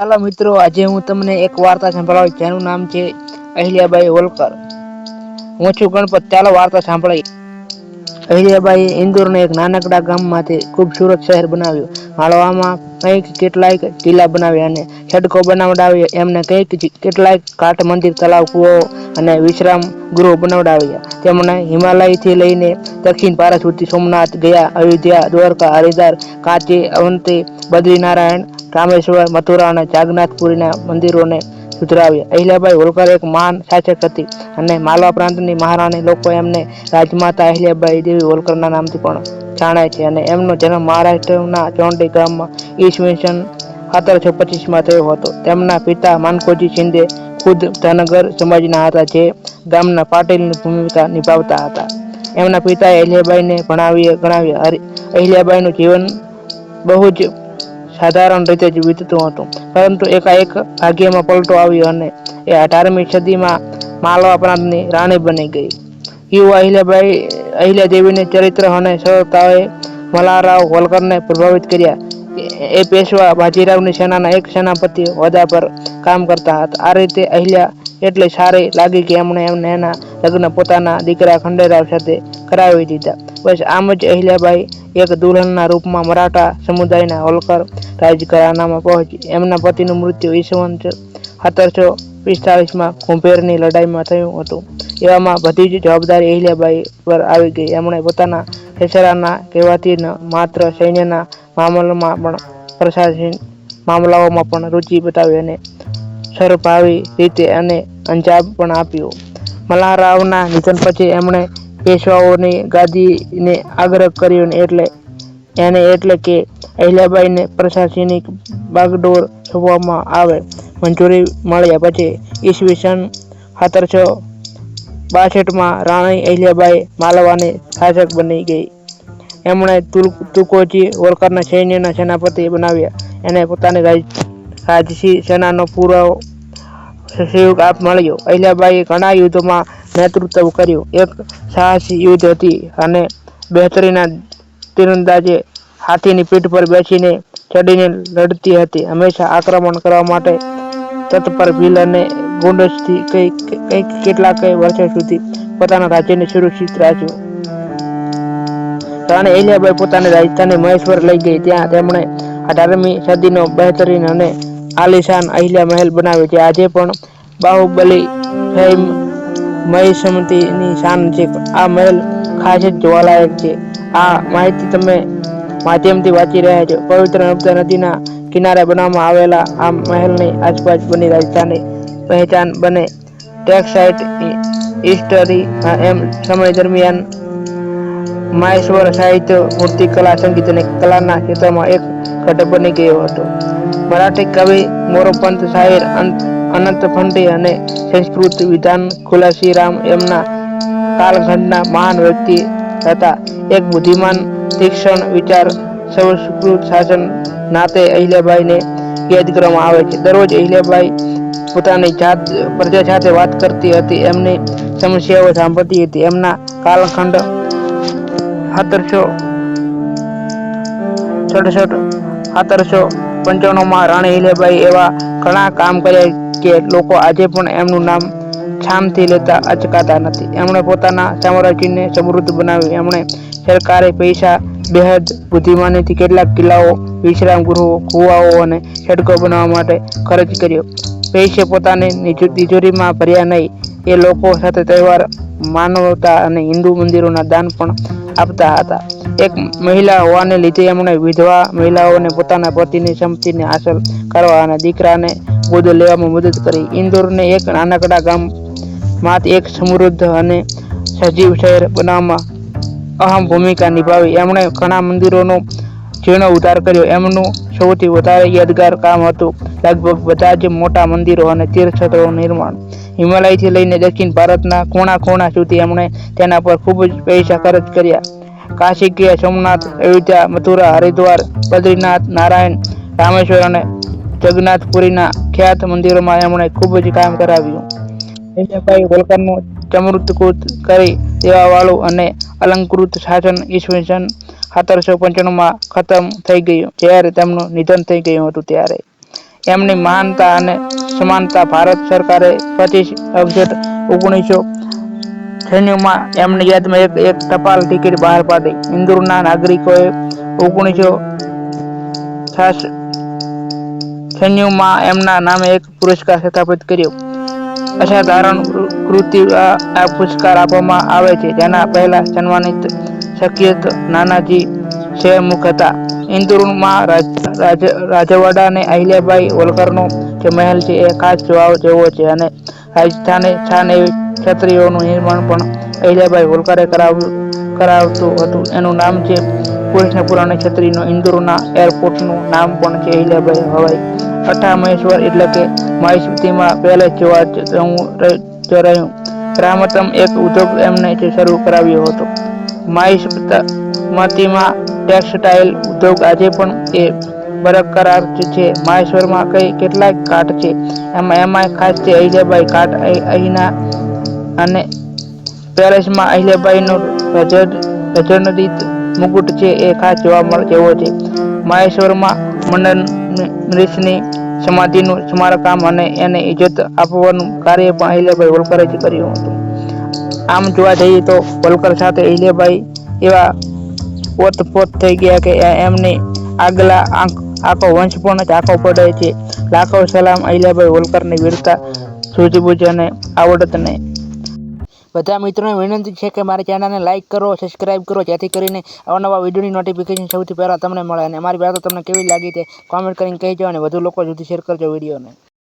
હાલો મિત્રો, આજે હું તમને એક વાર્તા સંભળાવી જેનું નામ છે અહિલ્યાબાઈ હોલકર. હું છું ગણપત, ચાલો વાર્તા સાંભળાઈ અહિલ્યાબાઈ ઇન્દોરના એક નાનકડા ગામમાંથી ખૂબસૂરત શહેર બનાવ્યું. માળવામાં કંઈક કેટલાય કિલ્લા બનાવ્યા અને છડકો બનાવડાવ્યો. એમને કંઈક કેટલાય કાઠ મંદિર તલાવ કુવો અને વિશ્રામ ગૃહ બનાવડાવ્યા. તેમણે હિમાલયથી લઈને દક્ષિણ ભારત સુધી સોમનાથ, ગયા, અયોધ્યા, દ્વારકા, હરિદ્વાર, કાંચી, અવંતી, બદ્રીનારાયણ રામેશ્વર, મથુરા અને જાગનાથપુરીના મંદિરોને સુધરાવ્યા. અહિલ્યાબાઈ હોલકર એક મહાન શાસક હતી અને માલવા પ્રાંતની મહારાણી. લોકો એમને રાજમાતા અહિલ્યાબાઈ દેવી હોલકરના નામથી પણ જાણે છે અને એમનો જન્મ મહારાષ્ટ્રના ચોંડી ગામમાં ઈસવીસન સત્તરસો પચીસમાં થયો હતો. તેમના પિતા માનકોજી શિંદે ખુદ ધનગર સમાજના હતા જે ગામના પાટીલની ભૂમિકા નિભાવતા હતા. એમના પિતાએ અહિલ્યાબાઈને ભણાવી ગણાવ્યા. અહિલ્યાબાઈનું જીવન બહુ જ સાધારણ રીતે જ વીતતું હતું. પરંતુ એકાએક ભાગ્યમાં પલટો આવ્યો અને એ અઢારમી સદીમાં માલવા પ્રાંતની રાણી બની ગઈ. યુવા અહિલ્યાબાઈ દેવીને ચરિત્ર અને સરળતાએ મલારાવ હોલકરને પ્રભાવિત કર્યા. એ પેશવા બાજીરાવની સેનાના એક સેનાપતિ હોદ્દા પર કામ કરતા હતા. આ રીતે અહિલ્યા એટલે સારી લાગી કે એમણે એમને એના લગ્ન પોતાના દીકરા ખંડેરાવ સાથે કરાવી દીધા. બસ આમ જ અહિલ્યાબાઈ એક દુલ્હનના રૂપમાં મરાઠા સમુદાયના હોલકર રાજઘરાનામાં પહોંચી. એમના પતિનું મૃત્યુ ઈસવન સત્તરસો પિસ્તાલીસમાં કુંભેરની લડાઈમાં થયું હતું. એવામાં બધી જ જવાબદારી અહિલ્યાબાઈ પર આવી ગઈ. એમણે પોતાના સસરાના કહેવાથી માત્ર સૈન્યના મામલામાં પણ પ્રશાસન મામલાઓમાં પણ રુચિ બતાવી અને સરભાવી રીતે અને અંજાબ પણ આપ્યો. મલ્હારરાવના નિધન પછી એમણે પેશવાઓની ગાદીને આગ્રહ કર્યો એટલે, એને એટલે કે અહિલ્યાબાઈને પ્રશાસનિક બાગડોર સોંપવામાં આવે. મંજૂરી મળ્યા પછી ઈસવીસન સત્તરસો બાસઠમાં રાણી અહિલ્યાબાઈ માલવાની શાસક બની ગઈ. એમણે તુકોજી વોલકરના સૈન્યના સેનાપતિ બનાવ્યા. એને પોતાની રાજસી સેનાનો પૂરો સહયોગ આપ મળ્યો. અહિલ્યાબાઈએ ઘણા યુદ્ધોમાં નેતૃત્વ કર્યું. એક સાહસી યુદ્ધ હતી અને બહેતરીના તીરંદાજે હાથીની પીઠ પર બેસીને ચડીને લડતી હતી. હંમેશા આક્રમણ કરવા માટે તત્પર ભીલ અને ગુંડસથી કંઈક કેટલાક વર્ષો સુધી પોતાના રાજ્યને સુરક્ષિત રાખ્યું. રાણી અહિલ્યાબાઈ પોતાની રાજધાની મહેશ્વર લઈ ગઈ. ત્યાં તેમણે અઢારમી સદીનો બહેતરીન અને આલિશાન અહિલ્યા મહેલ બનાવ્યો છે આજે પણ બાહુબલી ફેમ મહિસમતીની શાન છે. આ મહેલ ખાસ જ જોવાલાયક છે. આ માહિતી તમે માધ્યમથી વાંચી રહ્યા છો. પવિત્ર નર્મદા નદીના કિનારે બનાવવામાં આવેલા આ મહેલની આસપાસ બની રાજધાની પહેચાન બને. ટેક્સાઇટ હિસ્ટરી એમ સમય દરમિયાન માહેશ્વર સાહિત્ય મૂર્તિકલા સંગીત અને કલાના ક્ષેત્રમાં એક ઘટક બની ગયો હતો. મરાઠી કવિ મોરોપંત શાહીર અનંત ફંડી અને સંસ્કૃત વિધાન ખુલાસીરામ એમના કાલખંડના મહાન વ્યક્તિ હતા. એક બુદ્ધિમાન, તીક્ષ્ણ વિચાર, સંસ્કૃત શાસન નાતે અહિલ્યાબાઈને યાદ કરવામાં આવે છે. દરરોજ અહિલ્યાબાઈ પોતાની જાત, પ્રજા સાથે વાત કરતી હતી, એમની સમસ્યાઓ સાંભળતી હતી. એમના કાલખંડ સત્તરસો સડસઠ, સત્તરસો પંચાણુંમાં રાણી અહિલ્યાબાઈ એવા ઘણા કામ કર્યા કે લોકો આજે પણ એમનું નામ છામથી લેતા અચકાતા નથી. એમણે પોતાના સામ્રાજ્યને સમૃદ્ધ બનાવ્યું. એમણે સરકારે પૈસા, બેહદ બુદ્ધિમાનીથી કેટલાક કિલ્લાઓ વિશ્રામ ગૃહો કુવાઓ અને સડકો બનાવવા માટે ખર્ચ કર્યો. પૈસે પોતાની તિજોરીમાં ભર્યા નહીં. એ લોકો સાથે તહેવાર માનવતા અને હિન્દુ મંદિરોના દાન પણ આપતા હતા. એક મહિલા હોવાને લીધે એમણે વિધવા મહિલાઓને પોતાના પતિની સંપત્તિને હાંસલ કરવા અને દીકરાને ગોદ લેવામાં મદદ કરી. ઇન્દોરને એક નાનકડા ગામમાંથી એક સમૃદ્ધ અને સજીવ શહેર બનાવવામાં અહમ ભૂમિકા નિભાવી. એમણે ઘણા મંદિરોનો જીર્ણો ઉદ્ધાર કર્યો. એમનું સૌથી વધારે યાદગાર કામ હતું લગભગ બધા જ મોટા મંદિરો અને તીર્થસ્થળોનું નિર્માણ. હિમાલયથી લઈને દક્ષિણ ભારતના ખૂણા ખૂણા સુધી એમણે તેના પર ખૂબ જ પૈસા ખર્ચ કર્યા. કાશી ગયા સોમનાથ, અયોધ્યા, મથુરા, હરિદ્વાર, બદ્રીનાથ, નારાયણ, રામેશ્વર અને જગન્નાથપુરીના ખ્યાત મંદિરોમાં એમણે ખૂબ જ કામ કરાવ્યું. અહિલ્યાબાઈ હોલકરનું ચમૃતકૃત કરી દેવાવાળું અને અલંકૃત શાસન ઈસવીસન સત્તરસો પંચાણુંમાં ખતમ થઈ ગયું, જ્યારે તેમનું નિધન થઈ ગયું હતું ત્યારે. એમની મહાનતા અને સમાનતા ભારત સરકારે પચીસ અગસ્ટ ઓગણીસો છન્નુંમાં એમની યાદમાં એક એક ટપાલ ટિકિટ બહાર પાડી. ઇન્દોરના નાગરિકોએ ઓગણીસો છન્નુમાં એમના નામે એક પુરસ્કાર સ્થાપિત કર્યો. અસાધારણ કૃતિ, આ પુરસ્કાર આપવામાં આવે છે. જેના પહેલા સન્માનિત શક્યત નાનાજી શેરમુખ હતા. ઇન્દોરમાં રાજ- રાજ- રાજવાડા અને અહિલ્યાબાઈ હોલકરનો જે મહેલ છે, એ ખાસ જોવા જેવો છે. અને રાજસ્થાને છાન એવી છત્રીઓનું નિર્માણ પણ અહિલ્યાબાઈ હોલકરે કરાવ્યું કરાવતું હતું. એનું નામ છે પુરુષને પુરાણી છત્રીનો ઇન્દોરના એરપોર્ટનું નામ પણ છે અહિલ્યાબાઈ હવાઈ અઠામહેશ્વર એટલે કે માહિષ્મતીમાં પહેલે જોવા રહી- રામતમ એક ઉદ્યોગ એમને શરૂ કરાવ્યો હતો. માહિષ્મતીમાં ટેક્સટાઇલ ઉદ્યોગ આજે પણ એ બરકરાર છે. મહેશ્વરમાં કઈ કેટલાય કાટ છે. એમાં એમાં ખાસ છે અહિલ્યાબાઈ કાટ અહી- અહીંના અને પેલેસમાં અહિલ્યાબાઈનું રજત રજનદીત મુકુટ છે એ ખાસ જોવા મળે જેવો છે. માહેશ્વરમાં મંડન નૃષની સમાધિનું સ્મારકામ અને એને ઇજ્જત આપવાનું કાર્ય પણ અહિલ્યાભાઈ હોલકરે જ કર્યું હતું. આમ જોવા જઈએ તો હોલકર સાથે અહિલ્યાભાઈ એવા પોત થઈ ગયા કે એમની આગલા આંખ, આખો વંશ પણ આખો પડે છે. લાખો સલામ અહિલ્યાભાઈ હોલકરની વીરતા, સૂઝબૂઝ અને આવડતને બધા મિત્રોને વિનંતી છે કે મારી ચેનલને લાઇક કરો સબસ્ક્રાઇબ કરો, જેથી કરીને અવનવા વિડીયોની નોટિફિકેશન સૌથી પહેલાં તમને મળે અને મારી વાતો તમને કેવી લાગી તે કોમેન્ટ કરીને કહેજો અને વધુ લોકો સુધી શેર કરજો વિડીયોને.